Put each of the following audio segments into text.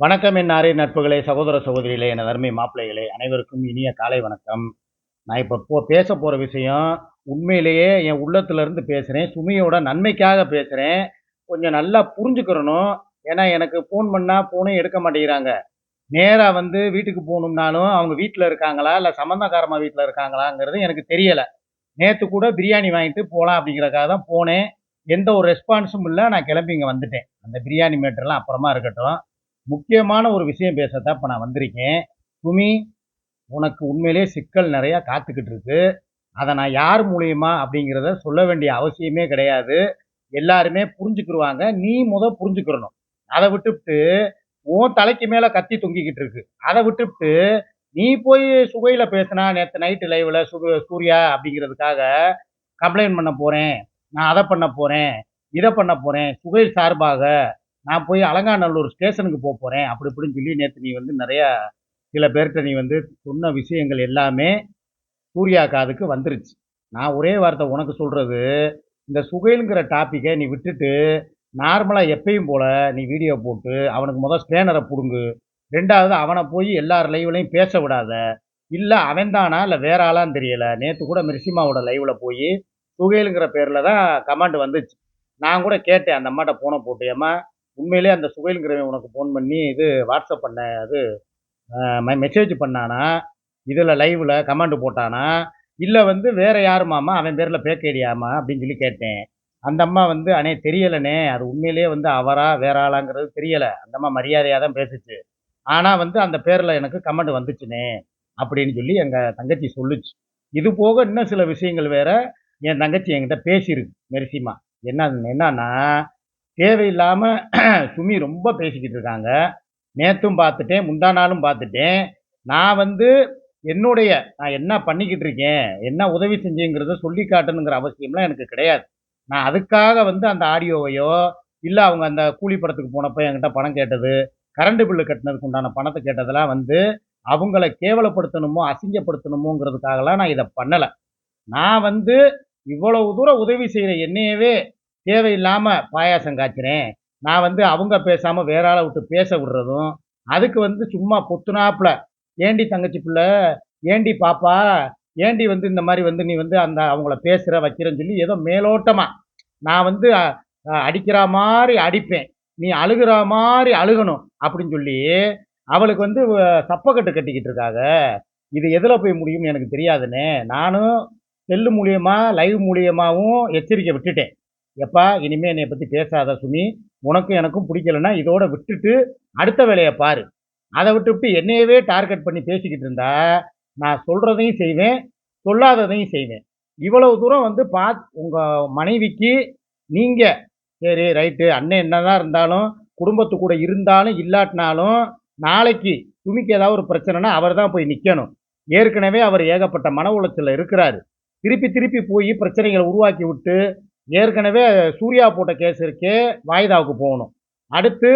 வணக்கம் என் ஆரிய நட்புகளே சகோதர சகோதரிகளே என் தர்மை மாப்பிள்ளைகளே அனைவருக்கும் இனிய காலை வணக்கம். நான் இப்போ போ பேச போகிற விஷயம் உண்மையிலேயே என் உள்ளத்துலேருந்து பேசுகிறேன் சுமியோட நன்மைக்காக பேசுகிறேன் கொஞ்சம் நல்லா புரிஞ்சுக்கிறணும். ஏன்னா எனக்கு ஃபோன் பண்ணால் ஃபோனே எடுக்க மாட்டேங்கிறாங்க. நேராக வந்து வீட்டுக்கு போகணும்னாலும் அவங்க வீட்டில் இருக்காங்களா இல்லை சம்மந்தக்காரமா வீட்டில் இருக்காங்களாங்கிறது எனக்கு தெரியலை. நேற்று கூட பிரியாணி வாங்கிட்டு போகலாம் அப்படிங்கிறக்காக தான் போனேன். எந்த ஒரு ரெஸ்பான்ஸும் இல்லை. நான் கிளம்பி இங்கே வந்துட்டேன். அந்த பிரியாணி மேட்டர்லாம் அப்புறமா இருக்கட்டும். முக்கியமான ஒரு விஷயம் பேசத்தான் இப்போ நான் வந்திருக்கேன். சுமி உனக்கு உண்மையிலே சிக்கல் நிறையா காத்துக்கிட்டு இருக்கு. அதை நான் யார் மூலியமா அப்படிங்கிறத சொல்ல வேண்டிய அவசியமே கிடையாது. எல்லாருமே புரிஞ்சுக்கிடுவாங்க நீ முத புரிஞ்சுக்கிறணும் அதை விட்டுவிட்டு உன் தலைக்கு மேலே கத்தி தொங்கிக்கிட்டு இருக்கு. அதை விட்டுவிட்டு நீ போய் சுகையில் பேசினா நேற்று நைட்டு லைவில் சு சூர்யா அப்படிங்கிறதுக்காக கம்ப்ளைண்ட் பண்ண போகிறேன் நான் அதை பண்ண போகிறேன் இதை பண்ண போகிறேன் சுகைல் சார்பாக நான் போய் அலங்காநல்லூர் ஸ்டேஷனுக்கு போக போகிறேன் அப்படி இப்படின்னு சொல்லி நேற்று நீ வந்து நிறையா சில பேர்கிட்ட நீ வந்து சொன்ன விஷயங்கள் எல்லாமே சூர்யா காதுக்கு வந்துருச்சு. நான் ஒரே வார்த்தை உனக்கு சொல்கிறது இந்த சுகைலுங்கிற டாப்பிக்கை நீ விட்டுட்டு நார்மலாக எப்பயும் போல் நீ வீடியோ போட்டு அவனுக்கு முதல் ஸ்கேனரை பிடுங்கு. ரெண்டாவது அவனை போய் எல்லார் லைவ்லையும் பேச விடாத. இல்லை அவன் தானா இல்லை வேற ஆளான்னு தெரியலை. நேற்று கூட மிர்சிமாவோட லைவில் போய் சுகைலுங்கிற பேரில் தான் கமெண்ட் வந்துச்சு. நான் கூட கேட்டேன் அந்த அம்மாட்ட போனை போட்டு ஏம்மா உண்மையிலே அந்த சுகைலுங்கிறவன் உனக்கு ஃபோன் பண்ணி இது வாட்ஸ்அப் பண்ண அது மெசேஜ் பண்ணானா? இதில் லைவில் கமெண்ட் போட்டானா? இல்லை வந்து வேறு யார் மாமா? அவன் பேரில் பேக்கேடியாமா அப்படின்னு சொல்லி கேட்டேன். அந்த அம்மா வந்து அண்ணே தெரியலண்ணே. அது உண்மையிலேயே வந்து அவரா வேற ஆளாங்கிறது தெரியலை. அந்த அம்மா மரியாதையாக தான் பேசுச்சு. ஆனால் வந்து அந்த பேரில் எனக்கு கமெண்ட் வந்துச்சுனே. அப்படின்னு சொல்லி எங்கள் தங்கச்சி சொல்லுச்சு. இது போக இன்னும் சில விஷயங்கள் வேற என் தங்கச்சி என்கிட்ட பேசியிருக்கு மெரிசிமா. என்ன என்னன்னா தேவையில்லாமல் சுமி ரொம்ப பேசிக்கிட்டு இருக்காங்க. நேற்றும் பார்த்துட்டேன் முந்தா நாளும் பார்த்துட்டேன் நான் வந்து என்னுடைய நான் என்ன பண்ணிக்கிட்டு இருக்கேன் என்ன உதவி செஞ்சேங்கிறத சொல்லி காட்டணுங்கிற அவசியம்லாம் எனக்கு கிடையாது. நான் அதுக்காக வந்து அந்த ஆடியோவையோ இல்லை அவங்க அந்த கூலி படத்துக்கு போனப்போ என்கிட்ட பணம் கேட்டது கரண்ட் பில்லு கட்டினதுக்கு உண்டான பணத்தை கேட்டதெல்லாம் வந்து அவங்கள கேவலப்படுத்தணுமோ அசிங்கப்படுத்தணுமோங்கிறதுக்காகலாம் நான் இதை பண்ணலை. நான் வந்து இவ்வளவு தூரம் உதவி செய்கிற என்னையவே தேவையில்லாமல் பாயாசம் காய்ச்சிறேன் நான் வந்து அவங்க பேசாமல் வேற ஆளை விட்டு பேச விடுறதும் அதுக்கு வந்து சும்மா பொத்துனாப்புல ஏண்டி தங்கச்சி பிள்ளை ஏண்டி பாப்பா ஏண்டி வந்து இந்த மாதிரி வந்து நீ வந்து அந்த அவங்கள பேசுகிற வைக்கிறேன்னு சொல்லி ஏதோ மேலோட்டமாக நான் வந்து அடிக்கிற மாதிரி அடிப்பேன். நீ அழுகிற மாதிரி அழுகணும் அப்படின்னு சொல்லி அவளுக்கு வந்து சப்பக்கட்டு கட்டிக்கிட்டு இருக்காங்க இது எதில் போய் முடியும்னு எனக்கு தெரியாதுன்னு நானும் செல்லு மூலியமாக லைவ் மூலியமாகவும் எச்சரிக்கை விட்டுட்டேன். எப்பா இனிமேல் என்னை பற்றி பேசாத சுமி. உனக்கும் எனக்கும் பிடிக்கலன்னா இதோட விட்டுட்டு அடுத்த வேலையை பாரு. அதை விட்டுவிட்டு என்னையவே டார்கெட் பண்ணி பேசிக்கிட்டு இருந்தா நான் சொல்கிறதையும் செய்வேன் சொல்லாததையும் செய்வேன். இவ்வளவு தூரம் வந்து பா உங்கள் மனைவிக்கு நீங்கள் சரி ரைட்டு அண்ணன் என்னதான் இருந்தாலும் குடும்பத்து கூட இருந்தாலும் இல்லாட்டினாலும் நாளைக்கு துமிக்கு ஏதாவது ஒரு பிரச்சனைனா அவர் தான் போய் நிற்கணும் ஏற்கனவே அவர் ஏகப்பட்ட மன உளைச்சலில் இருக்கிறாரு. திருப்பி திருப்பி போய் பிரச்சனைகளை உருவாக்கி விட்டு ஏற்கனவே சூர்யா போட்ட கேஸ் இருக்கே வாய்தாவுக்கு போகணும். அடுத்து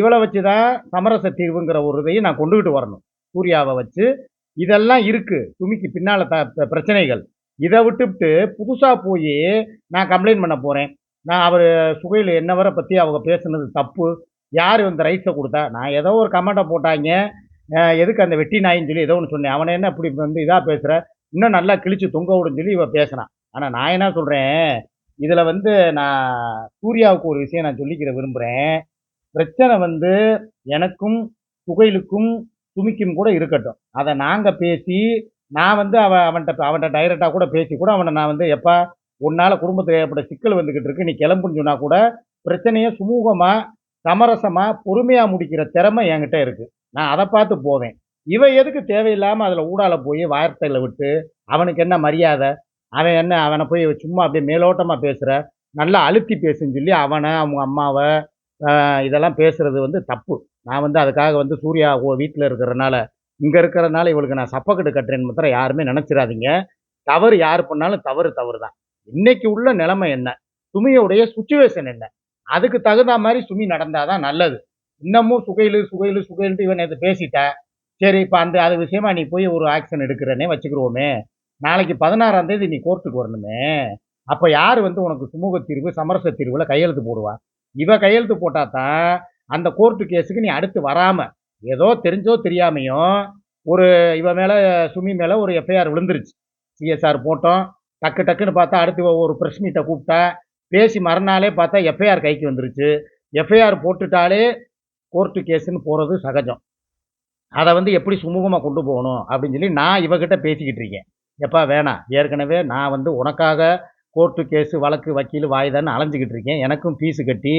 இவளை வச்சு தான் சமரச தீர்வுங்கிற ஒரு இதையும் நான் கொண்டுகிட்டு வரணும். சூர்யாவை வச்சு. இதெல்லாம் இருக்குது சுமிக்கு பின்னால் த பிரச்சனைகள். இதை விட்டுவிட்டு புதுசாக போய் நான் கம்ப்ளைண்ட் பண்ண போகிறேன் நான் அவர் சுகையில் என்னவரை பற்றி அவங்க பேசுனது தப்பு. யார் இந்த ரைட்ஸை கொடுத்தா? நான் ஏதோ ஒரு கமெண்ட்டை போட்டாங்க. எதுக்கு அந்த வெட்டி நாயின்னு சொல்லி ஏதோ ஒன்று சொன்னேன். அவனை என்ன இப்படி வந்து இதாக பேசுகிற இன்னும் நல்லா கிழிச்சு தொங்க விடுன்னு சொல்லி இவன் பேசுனான் ஆனால் நான் என்ன சொல்கிறேன் இதில் வந்து நான் சூர்யாவுக்கு ஒரு விஷயம் நான் சொல்லிக்கிற விரும்புகிறேன் பிரச்சனை வந்து எனக்கும் புகையிலுக்கும் துமிக்கும் கூட இருக்கட்டும். அதை நாங்கள் பேசி நான் வந்து அவன் அவன்கிட்ட அவன்கிட்ட டைரெக்டாக கூட பேசி கூட அவனை நான் வந்து எப்போ உன்னால் குடும்பத்தில் ஏற்பட்ட சிக்கல் வந்துக்கிட்டு இருக்கு நீ கிளம்புன்னு சொன்னால் கூட பிரச்சனையை சுமூகமாக சமரசமாக பொறுமையாக முடிக்கிற திறமை என்கிட்ட இருக்குது நான் அதை பார்த்து போவேன். இவன் எதுக்கு தேவையில்லாமல் அதில் ஊடால போய் வார்த்தையில் விட்டு அவனுக்கு என்ன மரியாதை? அவன் என்ன அவனை போய் சும்மா அப்படியே மேலோட்டமாக பேசுகிற நல்லா அழுத்தி பேசுன்னு சொல்லி அவனை அவங்க அம்மாவை இதெல்லாம் பேசுகிறது வந்து தப்பு. நான் வந்து அதுக்காக வந்து சூர்யா வீட்டில் இருக்கிறனால இங்கே இருக்கிறனால இவளுக்கு நான் சப்பக்கட்டு கட்டுறேன்னு மாத்திரம் யாருமே நினச்சிடாதீங்க. தவறு யார் பண்ணாலும் தவறு தவறு தான் இன்னைக்கு உள்ள நிலைமை என்ன? சுமியோடைய சுச்சுவேஷன் என்ன? அதுக்கு தகுந்த மாதிரி சுமி நடந்தாதான் நல்லது. இன்னமும் சுகையிலு சுகையிலு சுகையிலுட்டு இவன் இதை பேசிட்டா சரி இப்போ அந்த அது விஷயமா நீ போய் ஒரு ஆக்ஷன் எடுக்கிறனே வச்சுக்கிருவோமே. நாளைக்கு பதினாறாம் தேதி நீ கோர்ட்டுக்கு வரணுமே. அப்போ யார் வந்து உனக்கு சுமூக தீர்வு சமரச தீர்வில் கையெழுத்து போடுவா? இவ கையெழுத்து போட்டா தான் அந்த கோர்ட்டு கேஸுக்கு நீ அடுத்து வராம ஏதோ தெரிஞ்சோ தெரியாமையும் ஒரு இவ மேல சுமி மேல ஒரு எஃப்ஐஆர் விழுந்துருச்சு. சிஎஸ்ஆர் போட்டோம். டக்கு டக்குன்னு பார்த்தா அடுத்து ஒரு ப்ரெஸ் மீட்டை கூப்பிட்டா. பேசி மறுநாளே பார்த்தா எஃப்ஐஆர் கைக்கு வந்துருச்சு. எஃப்ஐஆர் போட்டுட்டாலே கோர்ட்டு கேஸுன்னு போகிறது சகஜம். அதை வந்து எப்படி சுமூகமாக கொண்டு போகணும் அப்படின்னு சொல்லி நான் இவகிட்ட பேசிக்கிட்டு இருக்கேன். எப்பா வேணாம். ஏற்கனவே நான் வந்து உனக்காக கோர்ட்டு கேஸு வழக்கு வக்கீல் வாய்தான்னு அலைஞ்சிக்கிட்டு இருக்கேன். எனக்கும் ஃபீஸு கட்டி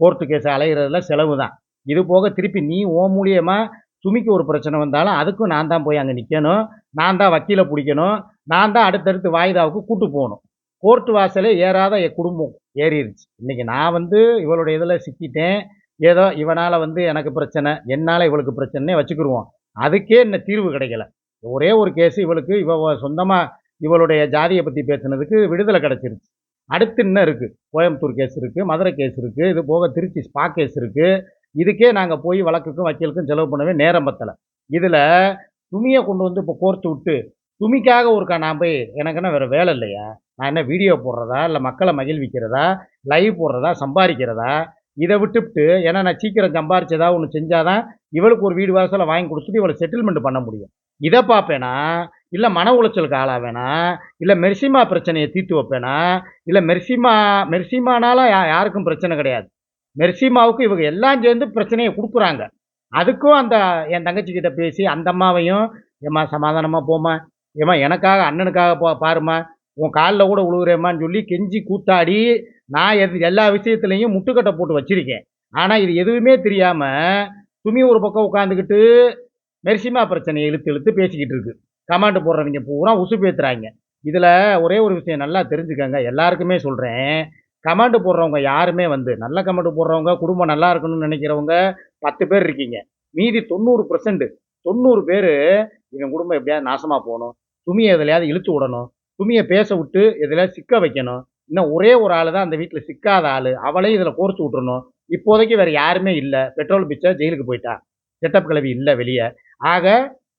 கோர்ட்டு கேஸ் அலைகிறதுல செலவு தான். இது போக திருப்பி நீ ஓ மூலியமாக சுமிக்கு ஒரு பிரச்சனை வந்தாலும் அதுக்கும் நான் தான் போய் அங்கே நிற்கணும் நான் தான் வக்கீலை பிடிக்கணும். நான் தான் அடுத்தடுத்து வாய்தாவுக்கு கூட்டு போகணும். கோர்ட்டு வாசலே ஏறாத என் குடும்பம் ஏறிடுச்சு இன்றைக்கி நான் வந்து இவளுடைய இதில் சிக்கிட்டேன். ஏதோ இவனால் வந்து எனக்கு பிரச்சனை என்னால் இவளுக்கு பிரச்சனைனே வச்சுக்கிடுவோம் அதுக்கே இன்னும் தீர்வு கிடைக்கல. ஒரே ஒரு கேஸ் இவளுக்கு இவ சொந்தமாக இவளுடைய ஜாதியை பற்றி பேசுனதுக்கு விடுதலை கிடச்சிருச்சு. அடுத்து இன்னும் இருக்குது கோயம்புத்தூர் கேஸ் இருக்குது மதுரை கேஸ் இருக்குது இது போக திருச்சி ஸ்பா கேஸ் இருக்குது இதுக்கே நாங்கள் போய் வழக்குக்கும் வக்கீலுக்கும் செலவு பண்ணவே நேரம் பத்தலை. இதில் துணியை கொண்டு வந்து இப்போ கோர்த்து விட்டு துணிக்காக ஒருக்கா நான் போய் எனக்கு என்ன வேறு வேலை இல்லையா? நான் என்ன வீடியோ போடுறதா? இல்லை மக்களை மகிழ்விக்கிறதா? லைவ் போடுறதா? சம்பாதிக்கிறதா? இதை விட்டுவிட்டு ஏன்னா நான் சீக்கிரம் சம்பாரிச்சு ஏதாவது ஒன்று செஞ்சாதான் இவளுக்கு ஒரு வீடு வாசலை வாங்கி கொடுத்துட்டு இவளை செட்டில்மெண்ட் பண்ண முடியும். இதை பார்ப்பேனா? இல்லை மன உளைச்சலுக்கு ஆளாவேனா? இல்லை மெர்சிமா பிரச்சனையை தீர்த்து வைப்பேனா? இல்லை மெர்சிமா மெர்சிமானால யா யாருக்கும் பிரச்சனை கிடையாது. மெர்சிமாவுக்கு இவங்க எல்லாம் சேர்ந்து பிரச்சனையை கொடுக்குறாங்க. அதுக்கும் அந்த என் தங்கச்சி கிட்ட பேசி அந்த அம்மாவையும் ஏம்மா சமாதானமாக போம்மா. ஏம்மா எனக்காக அண்ணனுக்காக போ பாரும்மா. உன் காலில் கூட உழுவுறேம்மான்னு சொல்லி கெஞ்சி கூத்தாடி நான் எது எல்லா விஷயத்துலையும் முட்டுக்கட்டை போட்டு வச்சிருக்கேன். ஆனால் இது எதுவுமே தெரியாமல் துமி ஒரு பக்கம் உட்காந்துக்கிட்டு மெர்சிமா பிரச்சனையை இழுத்து இழுத்து பேசிக்கிட்டு இருக்கு. கமாண்டு போடுறவங்க பூரா உசு பேத்துறாங்க. இதில் ஒரே ஒரு விஷயம் நல்லா தெரிஞ்சுக்கங்க. எல்லாருக்குமே சொல்கிறேன் கமாண்டு போடுறவங்க யாருமே வந்து நல்ல கமாண்டு போடுறவங்க குடும்பம் நல்லா இருக்கணும்னு நினைக்கிறவங்க பத்து பேர் இருக்கீங்க. மீதி தொண்ணூறு பர்சன்ட் தொண்ணூறு பேர் எங்கள் குடும்பம் எப்படியாவது நாசமாக போகணும். துமியை எதுலையாவது இழுத்து விடணும். துமியை பேச விட்டு எதுலையாவது சிக்க வைக்கணும். இன்னும் ஒரே ஒரு ஆள் தான் அந்த வீட்டில் சிக்காத ஆள். அவளையும் இதில் கோர்த்து விட்டுறணும். இப்போதைக்கு வேறு யாருமே இல்லை. பெட்ரோல் பிச்சை ஜெயிலுக்கு போயிட்டா. செட்டப் கிளவி இல்லை வெளியே. ஆக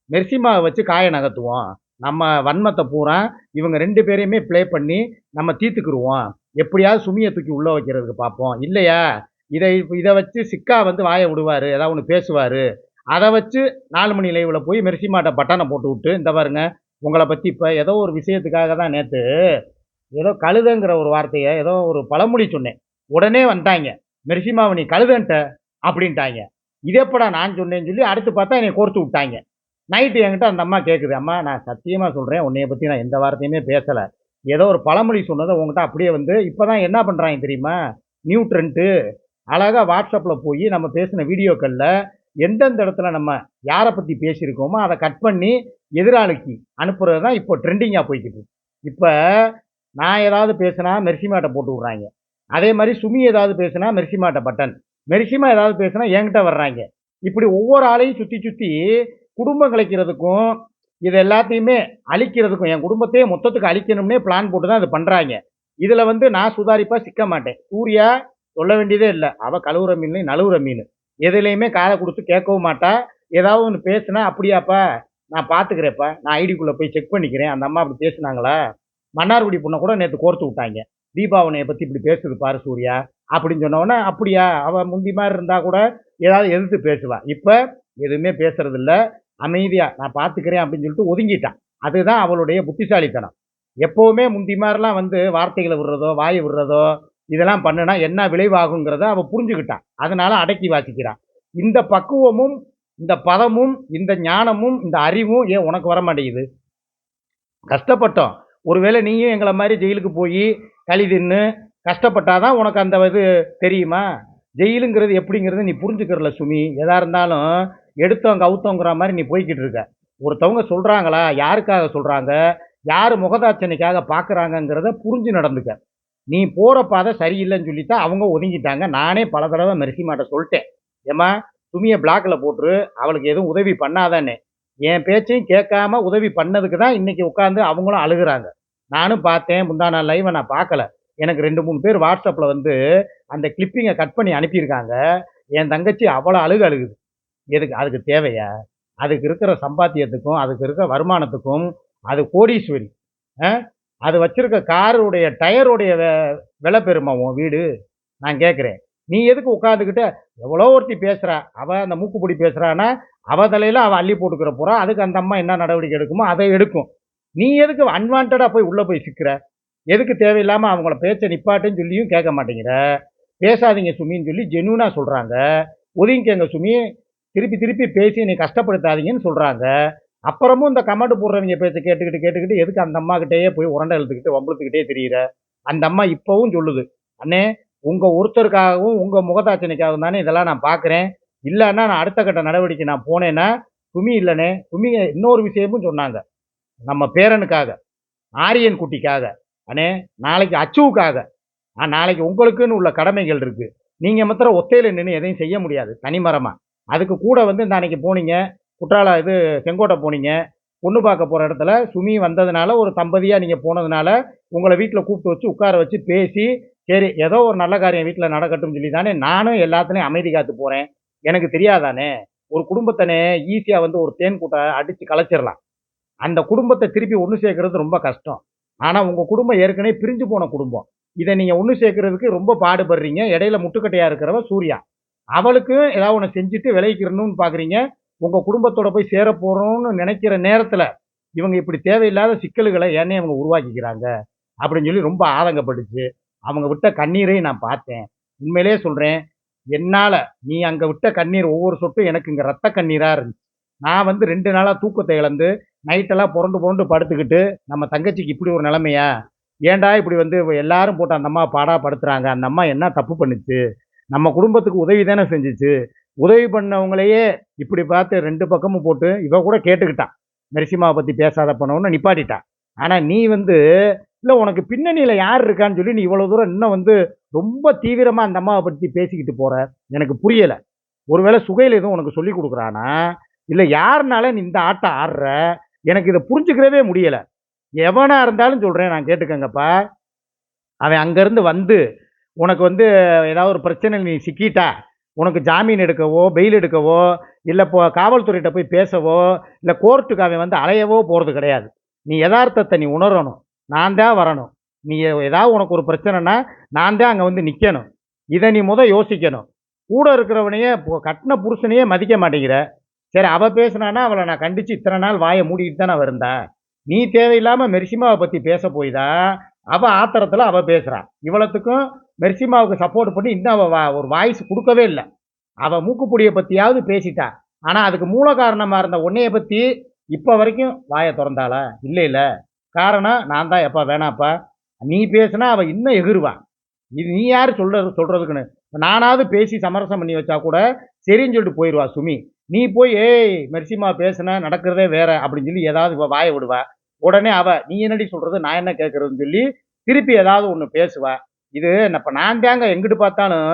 மெர்சிமாவை வச்சு காய நகர்த்துவோம். நம்ம வன்மத்தை பூரா இவங்க ரெண்டு பேரையுமே ப்ளே பண்ணி நம்ம தீர்த்துக்குருவோம் எப்படியாவது சுமியை தூக்கி உள்ளே வைக்கிறதுக்கு பார்ப்போம். இல்லையா? இதை இதை வச்சு சிக்கா வந்து வாயை விடுவார் ஏதாவது ஒன்று பேசுவார். அதை வச்சு நாலு மணி லைவில் போய் மெர்சிமாட்ட பட்டனை போட்டு விட்டு இந்த பாருங்க உங்களை பற்றி இப்போ ஏதோ ஒரு விஷயத்துக்காக தான் நேற்று ஏதோ கழுதுங்கிற ஒரு வார்த்தையை ஏதோ ஒரு பழமொழி சொன்னேன். உடனே வந்துட்டாங்க. மெர்சிமாவை நீ கழுதன்ட்ட அப்படின்ட்டாங்க. இதேப்படா நான் சொன்னேன்னு சொல்லி அடுத்து பார்த்தா என்னை கோர்த்து விட்டாங்க. நைட்டு என்கிட்ட அந்த அம்மா கேட்குது அம்மா நான் சத்தியமாக சொல்கிறேன் உன்னைய பற்றி நான் எந்த வார்த்தையுமே பேசலை. ஏதோ ஒரு பழமொழி சொன்னதை உங்ககிட்ட அப்படியே வந்து இப்போ தான் என்ன பண்ணுறாங்க தெரியுமா? நியூட்ரண்ட்டு அழகாக வாட்ஸ்அப்பில் போய் நம்ம பேசின வீடியோக்களில் எந்தெந்த இடத்துல நம்ம யாரை பற்றி பேசியிருக்கோமோ அதை கட் பண்ணி எதிராளிக்கு அனுப்புறது தான் இப்போ ட்ரெண்டிங்காக போய்கிட்டு இப்போ நான் ஏதாவது பேசினா மெர்சிமாட்டை போட்டு விட்றாங்க. அதே மாதிரி சுமி ஏதாவது பேசினா மெர்சிமாட்டை பட்டன் மெரிசியமாக ஏதாவது பேசுனா என்கிட்ட வர்றாங்க. இப்படி ஒவ்வொரு ஆளையும் சுற்றி சுற்றி குடும்பம் கலைக்கிறதுக்கும் இது எல்லாத்தையுமே அழிக்கிறதுக்கும் என் குடும்பத்தையே மொத்தத்துக்கு அழிக்கணும்னே பிளான் போட்டு தான் அது பண்ணுறாங்க இதில் வந்து நான் சுதாரிப்பாக சிக்க மாட்டேன். சூர்யா சொல்ல வேண்டியதே இல்லை. அவள் கழுவுற மீன் நழுவுற மீன். எதுலேயுமே காலை கொடுத்து கேட்கவும் மாட்டா. ஏதாவது ஒன்று பேசுனா அப்படியாப்பா நான் பார்த்துக்கிறேப்பா நான் ஐடிக்குள்ளே போய் செக் பண்ணிக்கிறேன். அந்த அம்மா அப்படி பேசுனாங்களா? மன்னார்குடி பொண்ணை கூட நேற்று கோர்த்து விட்டாங்க. தீபாவளியை பற்றி இப்படி பேசுது பாரு சூர்யா. அப்படின்னு சொன்னவொடனே அப்படியா? அவள் முந்தி மாதிரி இருந்தால் கூட ஏதாவது எதிர்த்து பேசுவாள் இப்போ எதுவுமே பேசுறது இல்லை அமைதியாக நான் பார்த்துக்கிறேன் அப்படின்னு சொல்லிட்டு ஒதுங்கிட்டான். அதுதான் அவளுடைய புத்திசாலித்தனம். எப்போவுமே முந்தி மாதிரிலாம் வந்து வார்த்தைகளை விடுறதோ வாய் விடுறதோ இதெல்லாம் பண்ணுனா என்ன விளைவாகுங்கிறத அவள் புரிஞ்சுக்கிட்டான் அதனால் அடக்கி வாசிக்கிறான். இந்த பக்குவமும் இந்த பதமும் இந்த ஞானமும் இந்த அறிவும் ஏன் உனக்கு வர மாட்டேங்குது கஷ்டப்பட்டோம். ஒருவேளை நீயும் எங்களை மாதிரி ஜெயிலுக்கு போய் களி தின்னு கஷ்டப்பட்டாதான் உனக்கு அந்த இது தெரியுமா? ஜெயிலுங்கிறது எப்படிங்கிறது நீ புரிஞ்சுக்கிறல சுமி. எதாக இருந்தாலும் எடுத்தவங்க அவுத்தவங்கிற மாதிரி நீ போய்கிட்டு இருக்க. ஒருத்தவங்க சொல்கிறாங்களா யாருக்காக சொல்கிறாங்க யார் முகதாட்சணைக்காக பார்க்குறாங்கங்கிறத புரிஞ்சு நடந்துக்க. நீ போகிற பாதை சரியில்லைன்னு சொல்லித்தான் அவங்க ஒதுங்கிட்டாங்க. நானே பல தடவை மெர்சிமாட்ட சொல்லிட்டேன். ஏம்மா சுமியை பிளாக்கில் போட்டு அவளுக்கு எதுவும் உதவி பண்ணாதானே என் பேச்சையும் கேட்காம உதவி பண்ணதுக்கு தான் இன்னைக்கு உட்காந்து அவங்களும் அழுகுறாங்க. நானும் பார்த்தேன் முந்தா நாள் லைவை நான் பார்க்கல. எனக்கு ரெண்டு மூணு பேர் வாட்ஸ்அப்பில் வந்து அந்த கிளிப்பிங்கை கட் பண்ணி அனுப்பியிருக்காங்க. என் தங்கச்சி அவ்வளோ அழுகு அழுகுது. எதுக்கு அதுக்கு தேவையா? அதுக்கு இருக்கிற சம்பாத்தியத்துக்கும் அதுக்கு இருக்கிற வருமானத்துக்கும் அது கோடீஸ்வரி. ஆ? அது வச்சிருக்க காருடைய டயருடைய விலை பெறுமா உன் வீடு? நான் கேட்குறேன். நீ எதுக்கு உட்காந்துக்கிட்டு எவ்வளோ ஒருத்தி பேசுகிற அவள் அந்த மூக்குப்பிடி பேசுகிறான்னா அவ தலையில் அவள் அள்ளி போட்டுக்கிற போறா அதுக்கு அந்த அம்மா என்ன நடவடிக்கை எடுக்குமோ அதை எடுக்கும். நீ எதுக்கு அன்வான்டாக போய் உள்ளே போய் சிக்கிற? எதுக்கு தேவையில்லாமல் அவங்கள பேச்ச நிப்பாட்டுன்னு சொல்லியும் கேட்க மாட்டேங்கிற? பேசாதீங்க சுமின்னு சொல்லி ஜென்யூனாக சொல்கிறாங்க ஒதுங்கிக்கங்க சுமி. திருப்பி திருப்பி பேசி நீ கஷ்டப்படுத்தாதீங்கன்னு சொல்கிறாங்க அப்புறமும் இந்த கமெண்ட் போடுறவங்க பேச்சை கேட்டுக்கிட்டு கேட்டுக்கிட்டு எதுக்கு அந்த அம்மாக்கிட்டேயே போய் உரண்டை எழுத்துக்கிட்டு வம்பளத்துக்கிட்டே தெரியுற? அந்த அம்மா இப்போவும் சொல்லுது அண்ணே உங்கள் ஒருத்தருக்காகவும் உங்கள் முகதாட்சணைக்காகவும் தானே இதெல்லாம் நான் பார்க்குறேன் இல்லைன்னா நான் அடுத்த கட்ட நடவடிக்கை நான் போனேன்னா சுமி இல்லைனே துமி இன்னொரு விஷயமும் சொன்னாங்க. நம்ம பேரனுக்காக ஆரியன் குட்டிக்காக அண்ணே நாளைக்கு அச்சுவுக்காக ஆ நாளைக்கு உங்களுக்குன்னு உள்ள கடமைகள் இருக்குது நீங்கள் மாத்திரம் ஒத்தையில் நின்று எதையும் செய்ய முடியாது தனிமரமாக அதுக்கு கூட வந்து இந்த அன்றைக்கி போனீங்க குற்றாலம் இது செங்கோட்டை போனீங்க பொண்ணு பார்க்க போகிற இடத்துல சுமி வந்ததுனால ஒரு தம்பதியாக நீங்கள் போனதுனால உங்களை வீட்டில் கூப்பிட்டு வச்சு உட்கார வச்சு பேசி சரி ஏதோ ஒரு நல்ல காரியம் வீட்டில் நடக்கட்டும் சொல்லி தானே நானும் எல்லாத்துலேயும் அமைதி காத்து போகிறேன் எனக்கு தெரியாதானே? ஒரு குடும்பத்தனே ஈஸியாக வந்து ஒரு தேன் கூட்டை அடித்து கலைச்சிடலாம். அந்த குடும்பத்தை திருப்பி ஒன்று சேர்க்கறது ரொம்ப கஷ்டம். ஆனால் உங்கள் குடும்பம் ஏற்கனவே பிரிஞ்சு போன குடும்பம். இதை நீங்கள் ஒன்று சேர்க்கறதுக்கு ரொம்ப பாடுபடுறீங்க. இடையில முட்டுக்கட்டையாக இருக்கிறவ சூர்யா. அவளுக்கும் ஏதாவது ஒன்று செஞ்சுட்டு விளைவிக்கிறணும்னு பார்க்குறீங்க உங்கள் குடும்பத்தோட போய் சேர போறோம்னு நினைக்கிற நேரத்தில் இவங்க இப்படி தேவையில்லாத சிக்கல்களை ஏன்னே அவங்க உருவாக்கிக்கிறாங்க. அப்படின்னு சொல்லி ரொம்ப ஆதங்கப்பட்டுச்சு அவங்க விட்ட கண்ணீரையும் நான் பார்த்தேன். உண்மையிலே சொல்கிறேன் என்னால் நீ அங்கே விட்ட கண்ணீர் ஒவ்வொரு சொட்டும் எனக்கு இங்கே ரத்த கண்ணீராக இருந்துச்சு. நான் வந்து ரெண்டு நாளாக தூக்கத்தை இழந்து நைட்டெல்லாம் புரண்டு புரண்டு படுத்துக்கிட்டு நம்ம தங்கச்சிக்கு இப்படி ஒரு நிலைமையா? ஏன்டா இப்படி வந்து எல்லாரும் போட்டு அந்த அம்மா பாடா படுத்துறாங்க? அந்த அம்மா என்ன தப்பு பண்ணுச்சு? நம்ம குடும்பத்துக்கு உதவி தானே செஞ்சுச்சு? உதவி பண்ணவங்களையே இப்படி பார்த்து ரெண்டு பக்கமும் போட்டு இவ கூட கேட்டுக்கிட்டான் நரசிம்மாவை பற்றி பேசாத பண்ணவொன்னு நிப்பாட்டிட்டான் ஆனால் நீ வந்து இல்லை உனக்கு பின்னணியில் யார் இருக்கான்னு சொல்லி நீ இவ்வளோ தூரம் இன்னும் வந்து ரொம்ப தீவிரமாக அந்த அம்மாவை பற்றி பேசிக்கிட்டு போகிற எனக்கு புரியலை. ஒருவேளை சுகையில் எதுவும் உனக்கு சொல்லி கொடுக்குறானா? இல்லை யாருனால நீ இந்த ஆட்டம் ஆடுற? எனக்கு இதை புரிஞ்சுக்கிறவே முடியலை. எவனாக இருந்தாலும் சொல்கிறேன் நான் கேட்டுக்கங்கப்பா. அவன் அங்கேருந்து வந்து உனக்கு வந்து ஏதாவது ஒரு பிரச்சனை நீ சிக்கிட்டா உனக்கு ஜாமீன் எடுக்கவோ பெயில் எடுக்கவோ இல்லை இப்போ காவல்துறையிட்ட போய் பேசவோ இல்லை கோர்ட்டுக்கு அவன் வந்து அலையவோ போகிறது கிடையாது. நீ யதார்த்தத்தை நீ உணரணும். நான் தான் வரணும். நீ ஏதாவது உனக்கு ஒரு பிரச்சனைனா நான் தான் அங்கே வந்து நிற்கணும் இதை நீ முத யோசிக்கணும். கூட இருக்கிறவனையே கட்டின புருஷனையே மதிக்க மாட்டேங்கிற. சரி அவள் பேசுனானா அவளை நான் கண்டித்து இத்தனை நாள் வாயை மூடிக்கிட்டு தானே வருந்தா நீ தேவையில்லாமல் மெர்சிமாவை பற்றி பேச போய்தான் அவள் ஆத்திரத்தில் அவள் பேசுகிறான் இவ்வளோத்துக்கும் மெர்சிமாவுக்கு சப்போர்ட் பண்ணி இன்னும் அவள் வா- ஒரு வாய்ஸ் கொடுக்கவே இல்லை. அவள் மூக்குப்பொடியை பற்றியாவது பேசிட்டா. ஆனால் அதுக்கு மூல காரணமாக இருந்த உன்னைய பற்றி இப்போ வரைக்கும் வாயை திறந்தாளா? இல்லை இல்லை காரணம் நான் தான் எப்பா வேணாப்பா. நீ பேசுனா அவள் இன்னும் எகிருவான் இது நீ யார் சொல்றது சொல்கிறதுக்குன்னு நானாவது பேசி சமரசம் பண்ணி வச்சா கூட சரின்னு சொல்லிட்டு போயிடுவா சுமி. நீ போய் ஏய் மெர்சிமா பேசுன நடக்கிறதே வேற அப்படின்னு சொல்லி ஏதாவது இப்போ வாயை விடுவா. உடனே அவள் நீ என்னடி சொல்கிறது நான் என்ன கேட்குறதுன்னு சொல்லி திருப்பி ஏதாவது ஒன்று பேசுவா. இது இப்போ நான் தேங்க எங்கிட்டு பார்த்தாலும்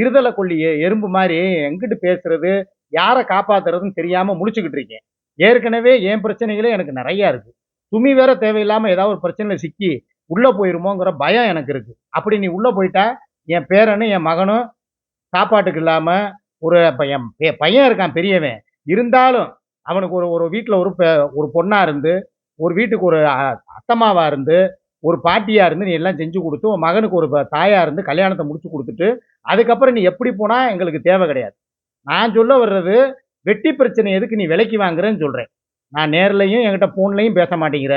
இருதலை கொல்லி எறும்பு மாதிரி எங்கிட்டு பேசுறது யாரை காப்பாத்துறதுன்னு தெரியாமல் முடிச்சுக்கிட்டு இருக்கேன். ஏற்கனவே என் பிரச்சனைகளே எனக்கு நிறையா இருக்குது துமி வேற தேவையில்லாமல் ஏதாவது ஒரு பிரச்சனையில் சிக்கி உள்ளே போயிருமோங்கிற பயம் எனக்கு இருக்குது அப்படி நீ உள்ளே போயிட்டா என் பேரனும் என் மகனும் சாப்பாட்டுக்கு இல்லாமல் ஒரு பையன் என் பையன் இருக்கான் பெரியவன். இருந்தாலும் அவனுக்கு ஒரு ஒரு வீட்டில் ஒரு பெ- ஒரு பொண்ணாக இருந்து ஒரு வீட்டுக்கு ஒரு அ- இருந்து ஒரு பாட்டியாக இருந்து நீ எல்லாம் செஞ்சு கொடுத்து உன் மகனுக்கு ஒரு தாயாக இருந்து கல்யாணத்தை முடிச்சு கொடுத்துட்டு அதுக்கப்புறம் நீ எப்படி போனால் எங்களுக்கு தேவை கிடையாது. நான் சொல்ல வர்றது வெட்டி பிரச்சனை எதுக்கு நீ விலைக்கு வாங்குறேன்னு சொல்கிறேன் நான் நேர்லையும் என்கிட்ட ஃபோன்லையும் பேச மாட்டேங்கிற.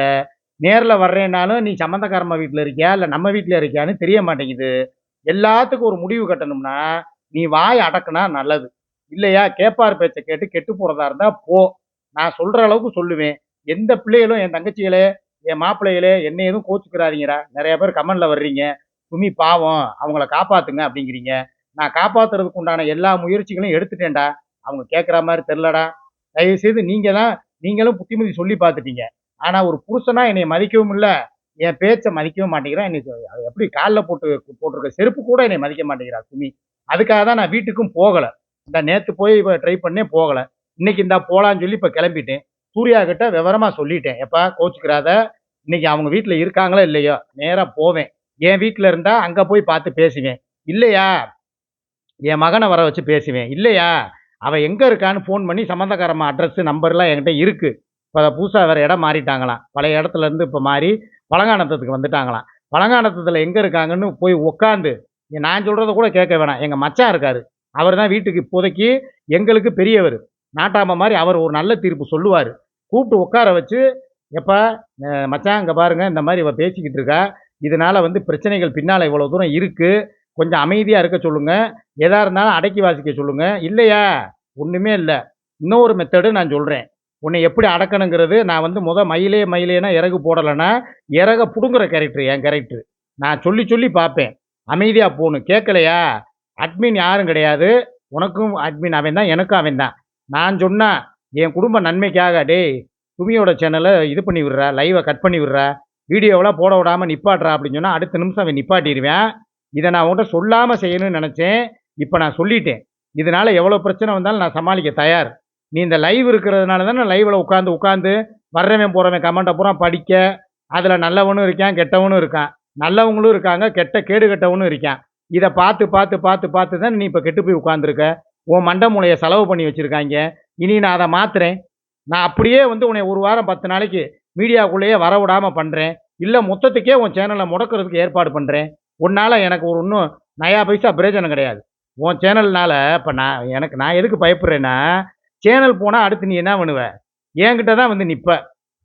நேரில் வர்றேன்னாலும் நீ சம்மந்தக்காரம்மா வீட்டில் இருக்கியா? இல்லை நம்ம வீட்டில் இருக்கியான்னு தெரிய மாட்டேங்குது. எல்லாத்துக்கும் ஒரு முடிவு கட்டணும்னா நீ வாய் அடக்குனா நல்லது. இல்லையா? கேப்பார் பேச்சை கேட்டு கெட்டு போகிறதா இருந்தால் போ. நான் சொல்கிற அளவுக்கு சொல்லுவேன். எந்த பிள்ளைகளும் என் தங்கச்சிகளே என் மாப்பிள்ளைகளே என்ன எதுவும் கோச்சுக்கிறாதீங்கடா நிறைய பேர் கமெண்டில் வர்றீங்க. சுமி பாவம். அவங்கள காப்பாற்றுங்க அப்படிங்கிறீங்க. நான் காப்பாத்துறதுக்கு உண்டான எல்லா முயற்சிகளையும் எடுத்துட்டேன்டா. அவங்க கேட்குற மாதிரி தெரிலடா தயவுசெய்து நீங்கள் தான் நீங்களும் புத்திமதி சொல்லி பார்த்துட்டீங்க. ஆனால் ஒரு புருஷனா என்னை மதிக்கவும் இல்லை என் பேச்சை மதிக்கவும் மாட்டேங்கிறான். என்னை அது எப்படி காலில் போட்டு போட்டிருக்க செருப்பு கூட என்னை மதிக்க மாட்டேங்கிறா சுமி. அதுக்காக தான் நான் வீட்டுக்கும் போகலை. இந்த நேற்று போய் இப்போ ட்ரை பண்ணே போகலை. இன்னைக்கு இந்த போகலான்னு சொல்லி இப்போ கிளம்பிட்டேன். சூர்யா கிட்ட விவரமாக சொல்லிட்டேன். எப்பா கோச்சுக்கிறாத? இன்னைக்கு அவங்க வீட்டில் இருக்காங்களோ இல்லையோ? நேராக போவேன். என் வீட்டில் இருந்தால் அங்கே போய் பார்த்து பேசுவேன். இல்லையா? என் மகனை வர வச்சு பேசுவேன். இல்லையா? அவன் எங்கே இருக்கான்னு ஃபோன் பண்ணி சம்மந்தக்காரம்மா அட்ரஸ் நம்பர்லாம் என்கிட்ட இருக்குது இப்போ புதுசாக வேறு இடம் மாறிட்டாங்களாம். பழைய இடத்துல இருந்து இப்போ மாறி பழங்கானத்தத்துக்கு வந்துட்டாங்களாம். பழங்கானத்தத்தில் எங்கே இருக்காங்கன்னு போய் உட்காந்து நான் சொல்கிறத கூட கேட்க வேணாம். எங்கள் மச்சான் இருக்கார். அவர் தான் வீட்டுக்கு இப்போதைக்கு எங்களுக்கு பெரியவர். நாட்டாம மாதிரி அவர் ஒரு நல்ல தீர்ப்பு சொல்லுவார். கூப்பிட்டு உட்கார வச்சு எப்போ மச்சான் இங்கே பாருங்க இந்த மாதிரி இவள் பேசிக்கிட்டு இருக்கா. இதனால் வந்து பிரச்சனைகள் பின்னால் இவ்வளோ தூரம் இருக்குது கொஞ்சம் அமைதியாக இருக்க சொல்லுங்கள் எதாக இருந்தாலும் அடக்கி வாசிக்க சொல்லுங்கள் இல்லையா? ஒன்றுமே இல்லை. இன்னொரு மெத்தடு நான் சொல்கிறேன் உன்னை எப்படி அடக்கணுங்கிறது நான் வந்து முத மயிலே மயிலேனா இறகு போடலைன்னா இறக பிடுங்குற கேரக்டர் என் கேரக்டர் நான் சொல்லி சொல்லி பார்ப்பேன். அமைதியாக போகணும் கேட்கலையா? அட்மின் யாரும் கிடையாது. உனக்கும் அட்மின் அவன் தான் எனக்கும் அவன் தான். நான் சொன்னால் என் குடும்ப நன்மைக்காக டேய் துமியோட சேனலை இது பண்ணி விடுறா லைவை கட் பண்ணி விடுறா வீடியோவெலாம் போட விடாமல் நிப்பாட்டுறா அப்படின்னு சொன்னால் அடுத்த நிமிஷம் அவன் நிப்பாட்டிடுவேன். இதை நான் உன்கிட்ட சொல்லாமல் செய்யணும்னு நினச்சேன். இப்போ நான் சொல்லிட்டேன். இதனால் எவ்வளோ பிரச்சனை வந்தாலும் நான் சமாளிக்க தயார். நீ இந்த லைவ் இருக்கிறதுனால தான் நான் லைவில் உட்காந்து உட்காந்து வர்றவன் போகிறவன் கமெண்ட்டை பூரா படிக்க அதில் நல்லவனும் இருக்கான் கெட்டவனும் இருக்கான். நல்லவங்களும் இருக்காங்க கெட்ட கேடு கெட்டவனும் இருக்கான். இதை பார்த்து பார்த்து பார்த்து பார்த்து தான் நீ இப்போ கெட்டு போய் உட்காந்துருக்க உன் மண்ட மூலையை செலவு பண்ணி வச்சுருக்காங்க. இனி நான் அதை மாத்துறேன். நான் அப்படியே வந்து உன்னை ஒரு வாரம் பத்து நாளைக்கு மீடியாக்குள்ளேயே வர விடாமல் பண்ணுறேன் இல்லை மொத்தத்துக்கே உன் சேனலை முடக்கிறதுக்கு ஏற்பாடு பண்ணுறேன் உன்னால் எனக்கு ஒரு இன்னும் நயா பைசா பிரயோஜனம் கிடையாது. உன் சேனல்னால் இப்போ நான் எனக்கு நான் எதுக்கு பயப்படுறேன்னா சேனல் போனால் அடுத்து நீ என்ன பண்ணுவ? என்கிட்ட தான் வந்து நிற்ப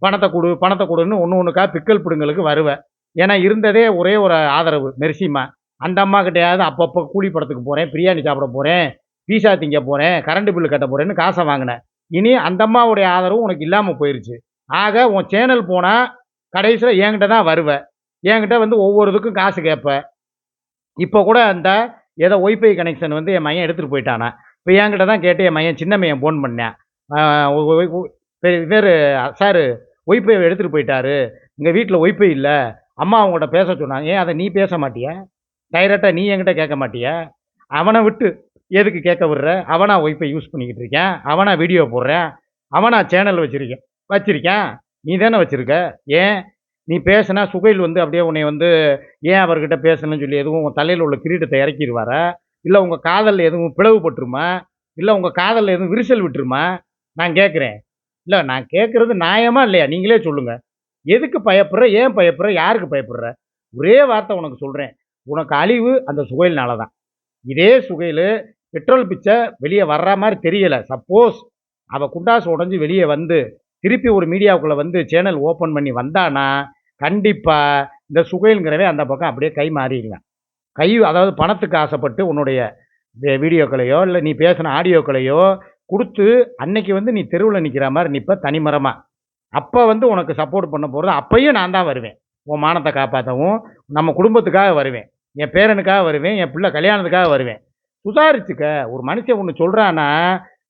பணத்தை கொடு பணத்தை கொடுன்னு ஒன்று ஒன்றுக்கா பிக்கல் பிடுங்களுக்கு வருவேன் ஏன்னா இருந்ததே ஒரே ஒரு ஆதரவு மெர்சிமா. அந்த அம்மா கிட்டையாவது அப்பப்போ கூலி படத்துக்கு போகிறேன் பிரியாணி சாப்பிட போகிறேன் பீஸா திங்க போகிறேன் கரண்ட் பில்லு கட்ட போகிறேன்னு காசை வாங்கினேன் இனி அந்த அம்மாவுடைய ஆதரவு உனக்கு இல்லாமல் போயிடுச்சு ஆக உன் சேனல் போனால் கடைசியில் என்கிட்ட தான் வருவேன் என்கிட்ட வந்து ஒவ்வொரு இதுக்கும் காசு கேட்பேன் இப்போ கூட அந்த ஏதோ ஒய்ஃபை கனெக்ஷன் வந்து என் மையன் எடுத்துகிட்டு போயிட்டானே. இப்போ என்கிட்ட தான் கேட்டு என் மையன் சின்ன மையன் ஃபோன் பண்ணேன் வேறு சார் ஒய்ஃபை எடுத்துகிட்டு போயிட்டாரு. எங்கள் வீட்டில் ஒய்ஃபை இல்லை. அம்மா அவங்கள்ட்ட பேச சொன்னாங்க. ஏன் அதை நீ பேச மாட்டியா? டைரெக்டாக நீ என்கிட்ட கேட்க மாட்டியா? அவனை விட்டு எதுக்கு கேட்க விடுற? அவனா ஒய்ஃபை யூஸ் பண்ணிக்கிட்டு இருக்கேன். அவனா வீடியோ போடுறேன். அவனா சேனல் வச்சுருக்கேன் வச்சுருக்கேன். நீ தானே வச்சுருக்க? ஏன்? நீ பேசுனா சுகைல் வந்து அப்படியே உன்னை வந்து ஏன் அவர்கிட்ட பேசணும்னு சொல்லி எதுவும் உங்கள் தலையில் உள்ள கிரீடத்தை இறக்கிடுவாரா இல்லை உங்கள் காதலில் எதுவும் பிளவுபட்டுருமா இல்லை உங்கள் காதலில் எதுவும் விரிசல் விட்டுருமா? நான் கேட்குறேன் இல்லை நான் கேட்குறது நியாயமா இல்லையா? நீங்களே சொல்லுங்கள் எதுக்கு பயப்படுற? ஏன் பயப்படுற? யாருக்கு பயப்படுற? ஒரே வார்த்தை உனக்கு சொல்கிறேன் உனக்கு அழிவு அந்த சுகையினால தான். இதே சுகையில் பெட்ரோல் பிச்சை வெளியே வர்ற மாதிரி தெரியலை. சப்போஸ் அவள் குண்டாசு உடஞ்சி வெளியே வந்து திருப்பி ஒரு மீடியாவுக்குள்ளே வந்து சேனல் ஓப்பன் பண்ணி வந்தானா கண்டிப்பாக இந்த சுகைலுங்கிறவே அந்த பக்கம் அப்படியே கை மாறிடுவேன் கை அதாவது பணத்துக்கு ஆசைப்பட்டு உன்னுடைய வீடியோக்களையோ இல்லை நீ பேசின ஆடியோக்களையோ கொடுத்து அன்னைக்கு வந்து நீ தெருவில் நிற்கிற மாதிரி நிற்ப தனிமரமாக அப்போ வந்து உனக்கு சப்போர்ட் பண்ண போகிறது அப்பையும் நான் தான் வருவேன். உன் மானத்தை காப்பாற்றவும் நம்ம குடும்பத்துக்காக வருவேன். என் பேரனுக்காக வருவேன் என் பிள்ளை கல்யாணத்துக்காக வருவேன். சுதாரிச்சுக்க ஒரு மனுஷன் ஒன்று சொல்கிறான்னா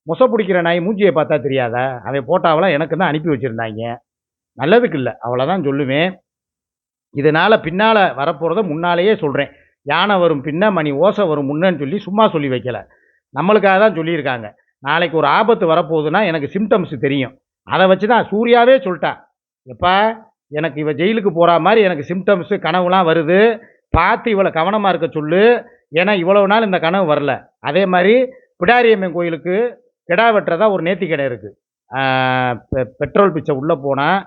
முசை பிடிக்கிற நாய் மூஞ்சியை பார்த்தா தெரியாதா? அவன் போட்டாவெல்லாம் எனக்கு தான் அனுப்பி வச்சுருந்தாங்க. நல்லதுக்கு இல்லை. அவ்வளோதான் சொல்லுவேன். இதனால் பின்னால் வரப்போகிறத முன்னாலேயே சொல்கிறேன் யானை வரும் பின்ன மணி ஓசை வரும் முன்னன்னு சொல்லி சும்மா சொல்லி வைக்கல. நம்மளுக்காக தான் சொல்லியிருக்காங்க. நாளைக்கு ஒரு ஆபத்து வரப்போகுதுன்னா எனக்கு சிம்டம்ஸ் தெரியும். அதை வச்சு தான் சூர்யாவே சொல்லிட்டான் எப்பா எனக்கு இவ ஜெயிலுக்கு போகிற மாதிரி எனக்கு சிம்டம்ஸு கனவுலாம் வருது. பார்த்து இவ்வளோ கவனமாக இருக்க சொல்லு. ஏன்னா இவ்வளவு நாள் இந்த கனவு வரல. அதே மாதிரி பிடாரியம்மன் கோயிலுக்கு கிடா வெட்டுறதா ஒரு நேர்த்திக்கடை இருக்குது பெட்ரோல் பிச்சை உள்ளே போனால்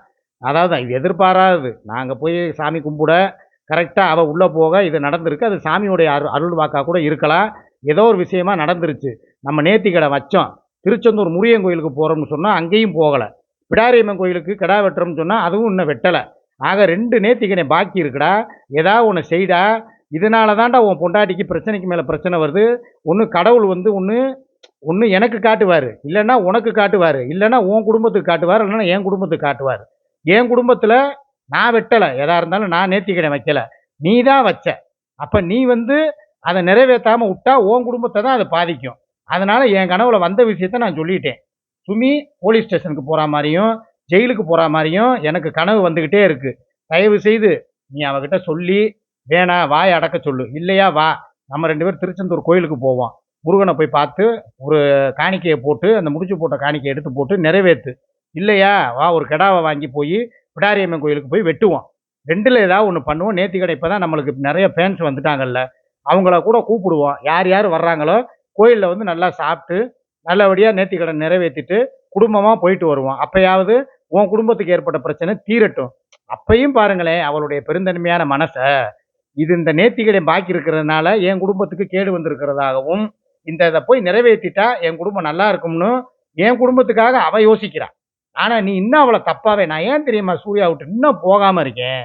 அதாவது இது எதிர்பாராதது. நாங்கள் போய் சாமி கும்பிட கரெக்டாக அவள் உள்ளே போக இது நடந்திருக்கு. அது சாமியோடைய அரு அருள் வாக்காக கூட இருக்கலாம். ஏதோ ஒரு விஷயமா நடந்துருச்சு. நம்ம நேர்த்திக்கடை வச்சோம். திருச்செந்தூர் முருகன் கோயிலுக்கு போகிறோம்னு சொன்னால் அங்கேயும் போகலை. பிடாரியம்மன் கோயிலுக்கு கிடா வெட்டுறோம்னு சொன்னால் அதுவும் இன்னும் வெட்டலை. ஆக ரெண்டு நேர்த்திக்கடை பாக்கி இருக்குடா. ஏதாவது ஒன்று செய்டா. இதனால தான்டா உன் பொண்டாட்டிக்கு பிரச்சனைக்கு மேலே பிரச்சனை வருது. ஒன்று கடவுள் வந்து ஒன்று ஒன்று எனக்கு காட்டுவார். இல்லைன்னா உனக்கு காட்டுவார். இல்லைன்னா உன் குடும்பத்துக்கு காட்டுவார். இல்லைன்னா என் குடும்பத்துக்கு காட்டுவார். என் குடும்பத்தில் நான் வெட்டலை. எதாக இருந்தாலும் நான் நேர்த்திக்கடை வைக்கல. நீ தான் வச்ச. அப்போ நீ வந்து அதை நிறைவேற்றாமல் விட்டா உன் குடும்பத்தை தான் அது பாதிக்கும். அதனால் என் கனவுல வந்த விஷயத்த நான் சொல்லிட்டேன். சுமி போலீஸ் ஸ்டேஷனுக்கு போகிற மாதிரியும் ஜெயிலுக்கு போகிற மாதிரியும் எனக்கு கனவு வந்துக்கிட்டே இருக்குது தயவு செய்து நீ அவகிட்ட சொல்லி வேணா வாய் அடக்க சொல்லு. இல்லையா வா. நம்ம ரெண்டு பேரும் திருச்செந்தூர் கோயிலுக்கு போவோம். முருகனை போய் பார்த்து ஒரு காணிக்கையை போட்டு அந்த முடிச்சு போட்ட காணிக்கையை எடுத்து போட்டு நிறைவேற்று இல்லையா? வா ஒரு கிடாவை வாங்கி போய் பிடாரியம்மன் கோயிலுக்கு போய் வெட்டுவோம். ரெண்டில் ஏதாவது ஒன்று பண்ணுவோம். நேர்த்திக்கடை இப்போ தான் நம்மளுக்கு நிறைய ஃபேன்ஸ் வந்துட்டாங்கல்ல. அவங்கள கூட கூப்பிடுவோம். யார் யார் வர்றாங்களோ கோயிலில் வந்து நல்லா சாப்பிட்டு நல்லபடியாக நேர்த்திக்கடை நிறைவேற்றிட்டு குடும்பமாக போயிட்டு வருவோம். அப்பயாவது உன் குடும்பத்துக்கு ஏற்பட்ட பிரச்சனை தீரட்டும். அப்பையும் பாருங்களேன் அவளுடைய பெருந்தன்மையான மனசை. இது இந்த நேர்த்திக்கடன் பாக்கி இருக்கிறதுனால என் குடும்பத்துக்கு கேடு வந்திருக்கிறதாகவும் இந்த இதை போய் நிறைவேற்றிட்டா என் குடும்பம் நல்லா இருக்கும்னு என் குடும்பத்துக்காக அவ யோசிக்கிறான் ஆனால் நீ இன்னும் அவளை தப்பாவே நான் ஏன் தெரியுமா சூர்யா விட்டு இன்னும் போகாமல் இருக்கேன்?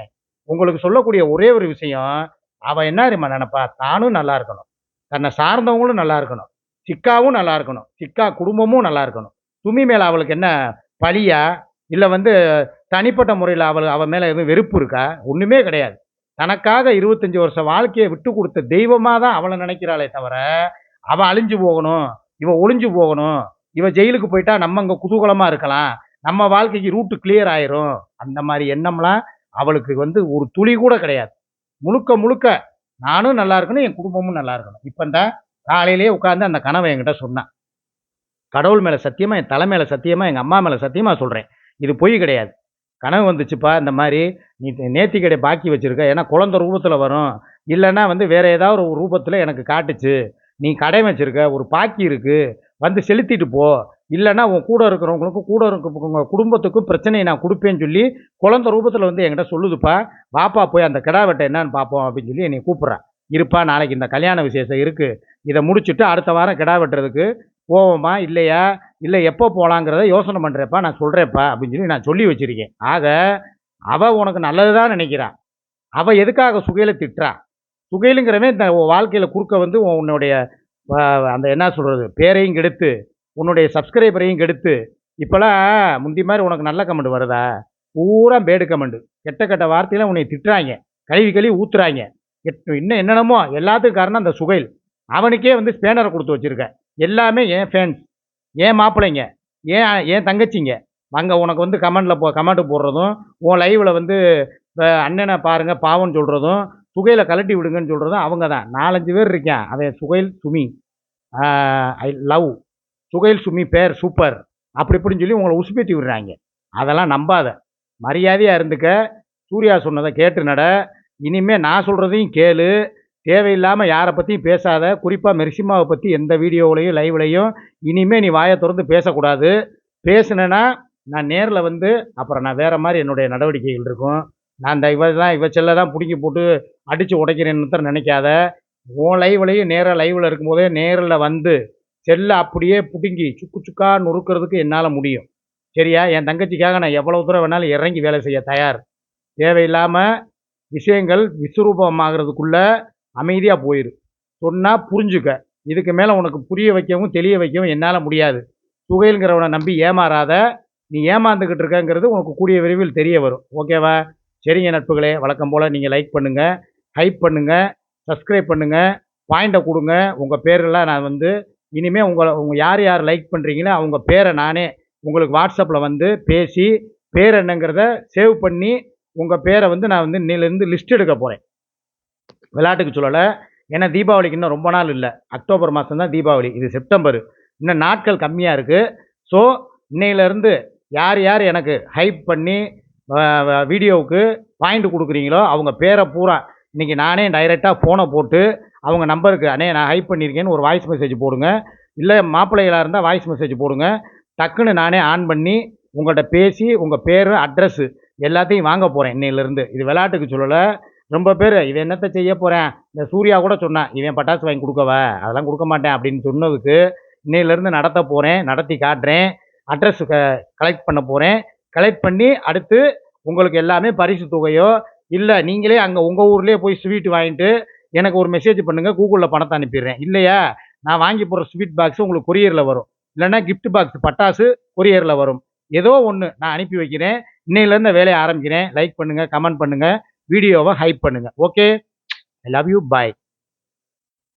உங்களுக்கு சொல்லக்கூடிய ஒரே ஒரு விஷயம் அவள் என்ன தெரியுமா நினப்பா? தானும் நல்லா இருக்கணும். தன்னை சார்ந்தவங்களும் நல்லா இருக்கணும். சிக்காவும் நல்லா இருக்கணும். சிக்கா குடும்பமும் நல்லா இருக்கணும். துமி மேலே அவளுக்கு என்ன பழியா? இல்லை வந்து தனிப்பட்ட முறையில் அவள் அவள் மேலே எதுவும் வெறுப்பு இருக்கா? ஒன்றுமே கிடையாது. தனக்காக இருபத்தஞ்சி வருஷம் வாழ்க்கையை விட்டு கொடுத்த தெய்வமாக தான் அவளை நினைக்கிறாளே தவிர அவள் அழிஞ்சு போகணும் இவள் ஒளிஞ்சு போகணும் இவள் ஜெயிலுக்கு போயிட்டா நம்ம அங்கே குதூகலமாக இருக்கலாம். நம்ம வாழ்க்கைக்கு ரூட்டு கிளியர் ஆயிரும். அந்த மாதிரி எண்ணம்லாம் அவளுக்கு வந்து ஒரு துளி கூட கிடையாது. முழுக்க முழுக்க நானும் நல்லா இருக்கணும் என் குடும்பமும் நல்லா இருக்கணும். இப்போ இந்த காலையிலேயே உட்காந்து அந்த கனவை என்கிட்ட சொன்னான் கடவுள் மேலே சத்தியமாக என் தலை மேலே சத்தியமாக எங்கள் அம்மா மேலே சத்தியமாக சொல்கிறேன் இது பொய் கிடையாது. கனவு வந்துச்சுப்பா இந்த மாதிரி நீ நேத்தி கடை பாக்கி வச்சுருக்க ஏன்னா குழந்த ரூபத்தில் வரும். இல்லைன்னா வந்து வேறு ஏதாவது ஒரு ரூபத்தில் எனக்கு காட்டுச்சு. நீ கடை வச்சுருக்க ஒரு பாக்கி இருக்குது வந்து செலுத்திட்டு போ. இல்லைன்னா உன் கூட இருக்கிறவங்களுக்கும் கூட இருக்க குடும்பத்துக்கும் பிரச்சனையை நான் கொடுப்பேன்னு சொல்லி குழந்தை ரூபத்தில் வந்து என்கிட்ட சொல்லுதுப்பா. வாப்பா போய் அந்த கிடா வெட்டை என்னன்னு பார்ப்போம் அப்படின்னு சொல்லி என்னை கூப்பிட்றா. இருப்பா நாளைக்கு இந்த கல்யாண விசேஷம் இருக்குது இதை முடிச்சுட்டு அடுத்த வாரம் கிடா வெட்டுறதுக்கு போவோமா இல்லையா? இல்லை எப்போ போகலாங்கிறத யோசனை பண்ணுறேப்பா நான் சொல்கிறேப்பா அப்படின்னு சொல்லி நான் சொல்லி வச்சிருக்கேன். ஆக அவள் உனக்கு நல்லது தான் நினைக்கிறான் அவள் எதுக்காக சுகையில திட்டுறா? சுகையிலுங்கிறவன் இந்த வாழ்க்கையில் குறுக்க வந்து உன் உன்னுடைய அந்த என்ன சொல்கிறது பேரையும் கெடுத்து உன்னுடைய சப்ஸ்கிரைபரையும் கெடுத்து இப்போலாம் முந்தி மாதிரி உனக்கு நல்ல கமெண்ட் வருதா? பூரா பேடு கமெண்ட் கெட்ட கெட்ட வார்த்தையில் உன்னை திட்டுறாங்க. கழுவி கழுவி ஊற்றுறாங்க இன்னும் என்னென்னமோ எல்லாத்துக்கும் காரணம் அந்த சுகைல். அவனுக்கே வந்து ஸ்பேனரை கொடுத்து வச்சுருக்கேன். எல்லாமே என் ஃபேன்ஸ் ஏன் மாப்பிள்ளைங்க ஏன் ஏன் தங்கச்சிங்க. அங்கே உனக்கு வந்து கமெண்டில் போ கமெண்ட் போடுறதும் உன் லைவில் வந்து அண்ணனை பாருங்கள் பாவம்னு சொல்கிறதும் சுகையில கலட்டி விடுங்கன்னு சொல்கிறதும் அவங்க தான். நாலஞ்சு பேர் இருக்கேன். அவன் சுகைல் சுமி. ஐ லவ் சுகைல் சுமி பேர் சூப்பர். அப்படி இப்படின்னு சொல்லி உங்களை உசுப்பேத்தி விடுறாங்க. அதெல்லாம் நம்பாத. மரியாதையாக இருந்துக்க. சூர்யா சொன்னதை கேட்டு நட. இனிமேல் நான் சொல்கிறதையும் கேளு. தேவையில்லாமல் யாரை பற்றியும் பேசாத. குறிப்பாக மெர்சிமாவை பற்றி எந்த வீடியோவிலையும் லைவ்லையும் இனிமேல் நீ வாயை திறந்து பேசக்கூடாது. பேசுனேன்னா நான் நேரில் வந்து அப்புறம் நான் வேறு மாதிரி என்னுடைய நடவடிக்கைகள் இருக்கும். நான் இந்த இவ தான் இவ செல்லை தான் பிடிக்கி போட்டு அடித்து உடைக்கிறேன்னு தான் நினைக்காத. உன் லைவ்லையும் நேராக லைவில் இருக்கும்போதே நேரில் வந்து செல்லை அப்படியே பிடுங்கி சுக்கு சுக்கா நொறுக்கிறதுக்கு என்னால் முடியும். சரியா? என் தங்கச்சிக்காக நான் எவ்வளோ தூரம் வேணாலும் இறங்கி வேலை செய்ய தயார். தேவையில்லாமல் விஷயங்கள் விஸ்வரூபமாகிறதுக்குள்ளே அமைதியாக போயிரு. சொன்னால் புரிஞ்சுக்க. இதுக்கு மேலே உனக்கு புரிய வைக்கவும் தெளிய வைக்கவும் என்னால் முடியாது. சுகைங்கிறவனை நம்பி ஏமாறாத நீ ஏமாந்துக்கிட்டு இருக்கங்கிறது உனக்கு கூடிய விரைவில் தெரிய வரும். ஓகேவா? சரிங்க நட்புகளே. வழக்கம் போல் நீங்கள் லைக் பண்ணுங்கள் ஹைப் பண்ணுங்கள் சப்ஸ்கிரைப் பண்ணுங்கள் பாயிண்ட்டை கொடுங்க. உங்கள் பேரெல்லாம் நான் வந்து இனிமேல் உங்களை உங்கள் யார் யார் லைக் பண்ணுறீங்களோ அவங்க பேரை நானே உங்களுக்கு வாட்ஸ்அப்பில் வந்து பேசி பேர் என்னங்கிறத சேவ் பண்ணி உங்கள் பேரை வந்து நான் வந்து இன்னிலேருந்து லிஸ்ட் எடுக்க போகிறேன் விளையாட்டுக்கு சொல்லலை. ஏன்னா தீபாவளிக்கு இன்னும் ரொம்ப நாள் இல்லை. அக்டோபர் மாதம் தான் தீபாவளி. இது செப்டம்பர் இன்னும் நாட்கள் கம்மியாக இருக்குது ஸோ இன்னையிலேருந்து யார் யார் எனக்கு ஹைப் பண்ணி வீடியோவுக்கு பாயிண்ட் கொடுக்குறீங்களோ அவங்க பேரை பூரா இன்றைக்கி நானே டைரெக்டாக ஃபோனை போட்டு அவங்க நம்பருக்கு அண்ணே நான் ஹைப் பண்ணியிருக்கேன்னு ஒரு வாய்ஸ் மெசேஜ் போடுங்க. இல்லை மாப்பிள்ளைகளாக இருந்தால் வாய்ஸ் மெசேஜ் போடுங்க. டக்குன்னு நானே ஆன் பண்ணி உங்கள்கிட்ட பேசி உங்கள் பேர் அட்ரஸ்ஸு எல்லாத்தையும் வாங்க போகிறேன் இன்னையிலேருந்து. இது விளையாட்டுக்கு சொல்லலை. ரொம்ப பேர் இவன் என்னத்தை செய்ய போகிறேன் இந்த சூர்யா கூட சொன்னான் இவன் பட்டாசு வாங்கி கொடுக்கவா? அதெல்லாம் கொடுக்க மாட்டேன் அப்படின்னு சொன்னதுக்கு இன்னையிலேருந்து நடத்த போகிறேன் நடத்தி காட்டுறேன். அட்ரஸ் க கலெக்ட் பண்ண போகிறேன் கலெக்ட் பண்ணி அடுத்து உங்களுக்கு எல்லாமே பரிசு தொகையோ இல்லை நீங்களே அங்கே உங்கள் ஊர்லேயே போய் ஸ்வீட் வாங்கிட்டு எனக்கு ஒரு மெசேஜ் பண்ணுங்கள் கூகுளில் பணத்தை அனுப்பிடுறேன். இல்லையா? நான் வாங்கி போகிற ஸ்வீட் பாக்ஸ் உங்களுக்கு கொரியரில் வரும். இல்லைன்னா கிஃப்ட் பாக்ஸ் பட்டாசு கொரியரில் வரும். ஏதோ ஒன்று நான் அனுப்பி வைக்கிறேன். இன்னையிலேருந்து வேலையை ஆரம்பிக்கிறேன். லைக் பண்ணுங்கள் கமெண்ட் பண்ணுங்கள் வீடியோவை ஹைப் பண்ணுங்கள் okay I love you bye